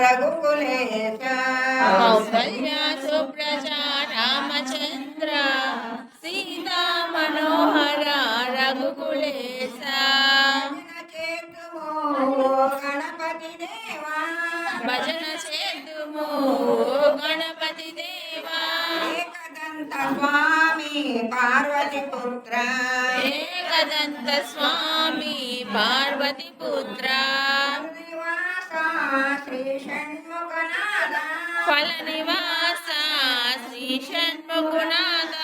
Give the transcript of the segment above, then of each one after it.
రఘుకులేశ కౌసల్య సుప్రజ రామచంద్ర సీతా మనోహర రఘుకులేశ చేతుము గణపతి దేవా భజన చేద్దుము గణపతి దేవా ఏకదంత స్వామి పార్వతి పుత్ర ఏకదంత స్వామి పార్వతి పుత్ర ఫల నివాస శ్రీ షణ్ముఖనాథ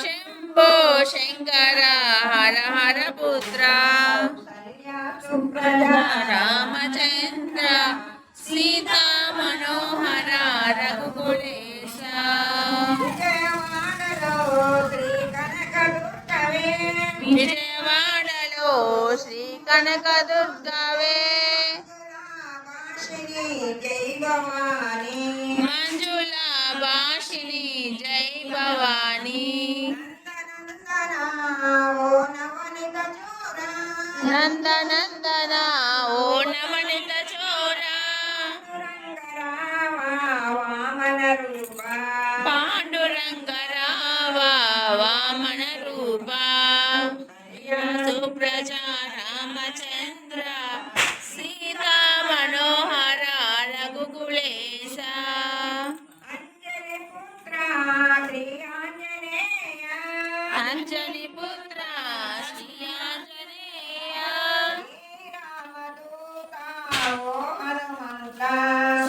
శంభో శంకర హర హర పుత్ర. సుప్రజ కనకదుర్గవే. మంజుల భాషిని జై భవానీ. నందనందన అంజని పుత్ర శ్రీ ఆంజనేయ. శ్రీరామదూత ఓ హనుమంత.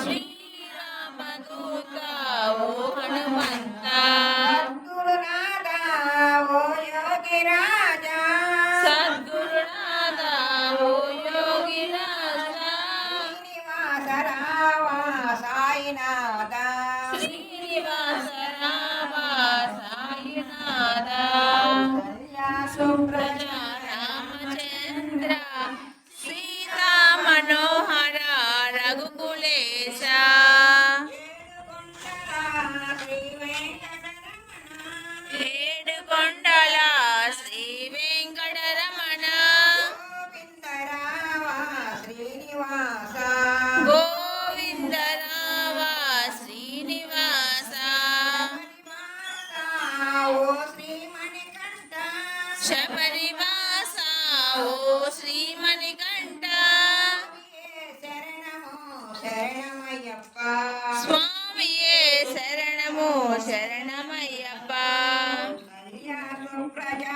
శ్రీరామదూత ఓ యోగి రాజా సద్గురునాథ ఓ యోగి రాజా శ్రీనివాస రావ సాయినాథ. ప్రజా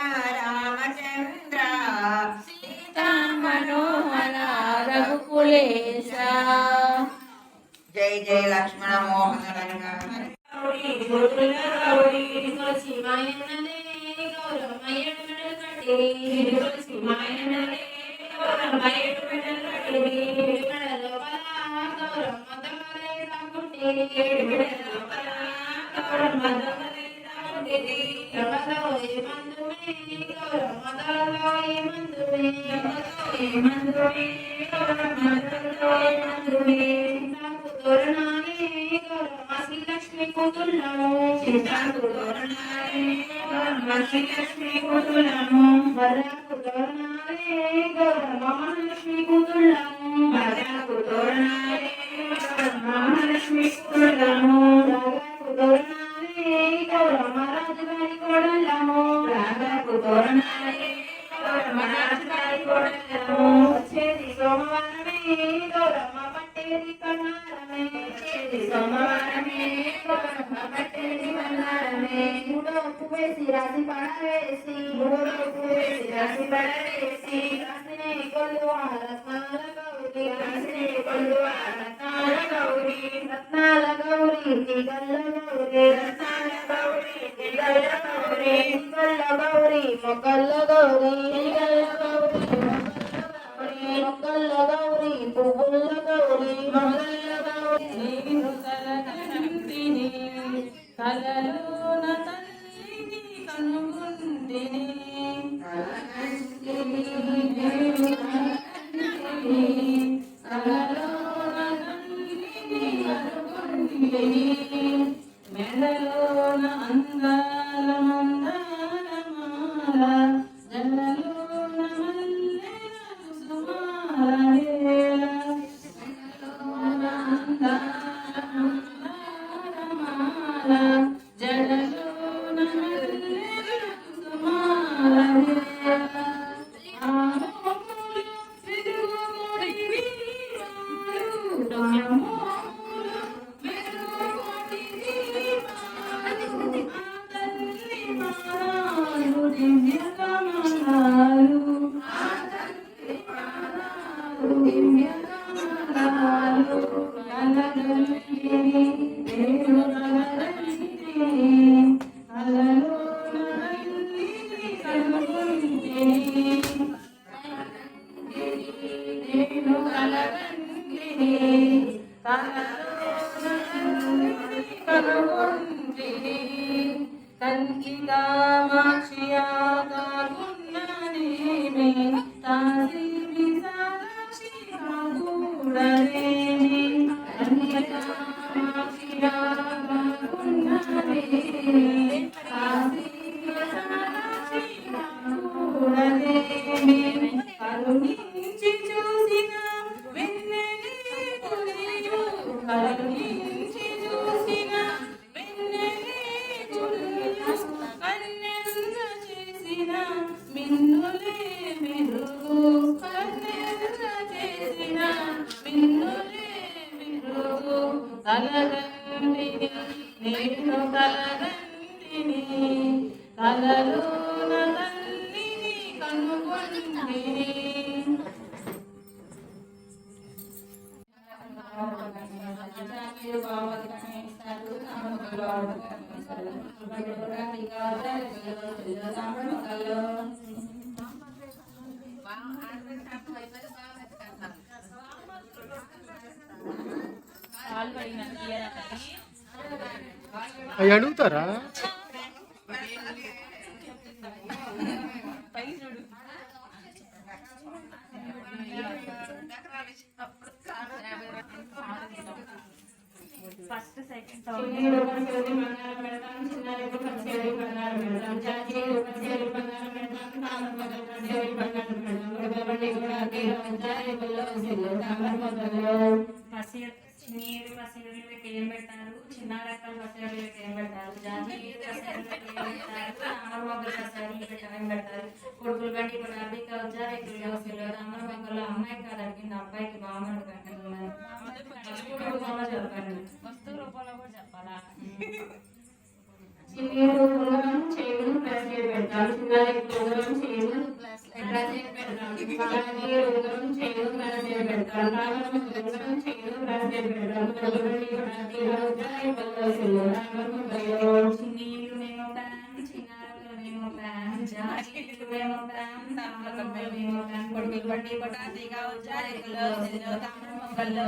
వేసి రాసి పడవేసి రాసినే కొల్లు ఆ రత్నాల గౌరి రాసినే కొల్లు ఆ రత్నాల గౌరి రత్నాల గౌరి తిగల్ల గౌరి రత్నాల గౌరి తిగల్ల గౌరి తిగల్ల గౌరి మొగల్ల గౌరి తిగల్ల గౌరి మొగల్ల గౌరి పువ్వుల గౌరి మొగల్ల Maria. అవి అడుగుతారా? ఫస్ట్ సెకండ్ చిన్ని బంగారం పెడతాం చిన్న రూపం చేరి బంగారం పెడతాం జాజి రూపం చేరి బంగారం పెడతాం తామర బంగారం పెడతాం బుల్లో సిల్లు తామర మొదలు ఏం పెడతారు. చిన్న రకాల పసిరులకి ఏం పెడతారు. కొడుకులు బండి కొడాలిగా వచ్చాయి తామర మొగ్గల్లో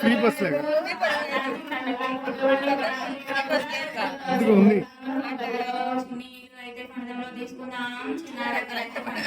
ఫ్రీ బస్ లేక? ఇదిగో ఉంది. నీరు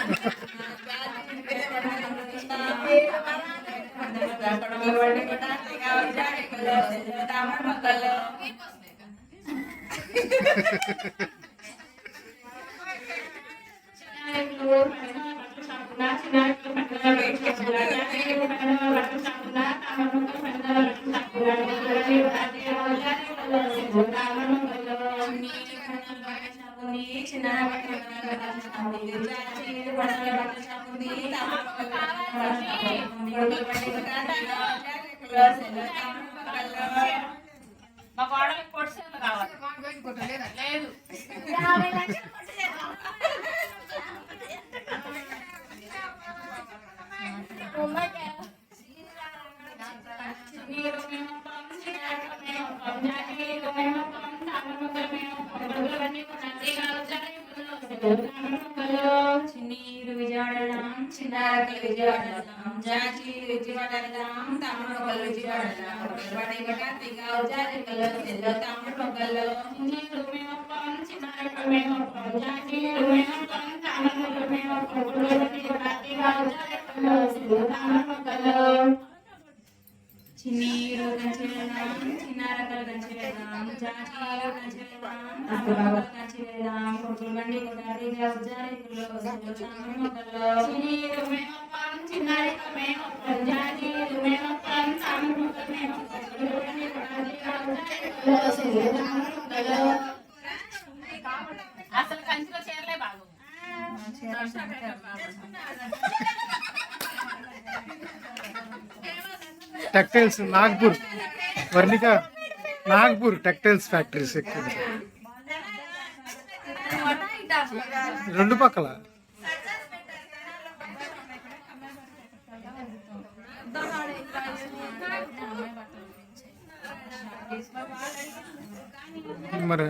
తమిళ మేమప్పం బడి బటాతిగా జారికలు చిన్నీరు కంచె వేద్దాం చిన్న రకాల కంచె వేద్దాం జాజీలు కంచె వేద్దాం తమిళ కంచె వేద్దాం బండి కొట్టారిగా ఉజ్జారి చిన్నీరు మేమప్పం చిన్నారి మేమప్పం జాజీరు మేమప్పం తామర మొక్కలు మేమప్పం బండి కొట్టారిగా ఉజ్జారి కుల్లో తామర మొక్కల్లో అసలు కంచిలో చీరలే బాగు textiles Nagpur Varnika Nagpur textiles factories ఎక్కువ రెండు పక్కల మరి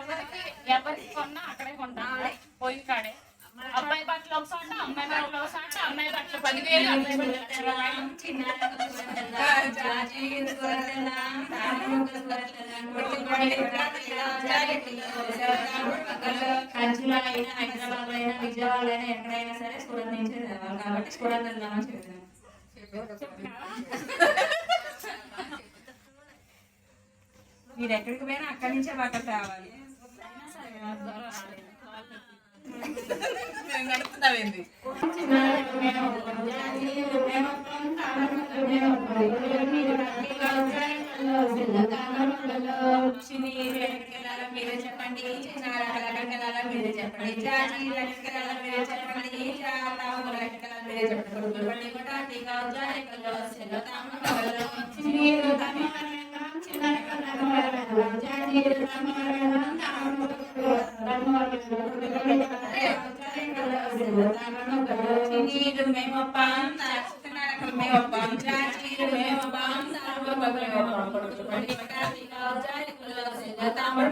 ఎవరికి ఎవరికి కొన్నా అక్కడే కొంటాం పోయిన కాడే అబ్బాయి బట్టలు ఒక చోట అమ్మాయి బట్టలు ఒక చోట అమ్మాయి బట్టలు పదివేలు అమ్మాయి బట్టలు ఇరవై వేలు. కంచిలో అయినా హైదరాబాద్ లో అయినా విజయవాడ అయినా ఎక్కడైనా సరే సూరత్ నుంచి తేవాలి కాబట్టి సూరత్ వెళ్దామని చెప్పాను మీరు ఎక్కడికి పోయినా అక్కడి నుంచే బట్టలు తేవాలి. మీరే చెప్పండి. మీరే చెప్పండి. మేమొప్పాం చిన్నారకలు మేమొప్పాం జాజీలు మేమొప్పాం తామర మేమొప్పాం బండి తామర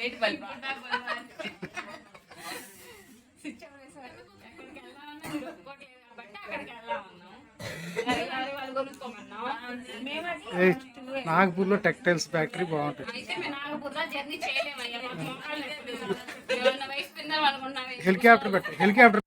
లేట్ బల్బ్ ఏ నాగ్పూర్లో టెక్టైల్స్ ఫ్యాక్టరీ బాగుంటుంది. హెలికాప్టర్ పెట్ట హెలికాప్టర్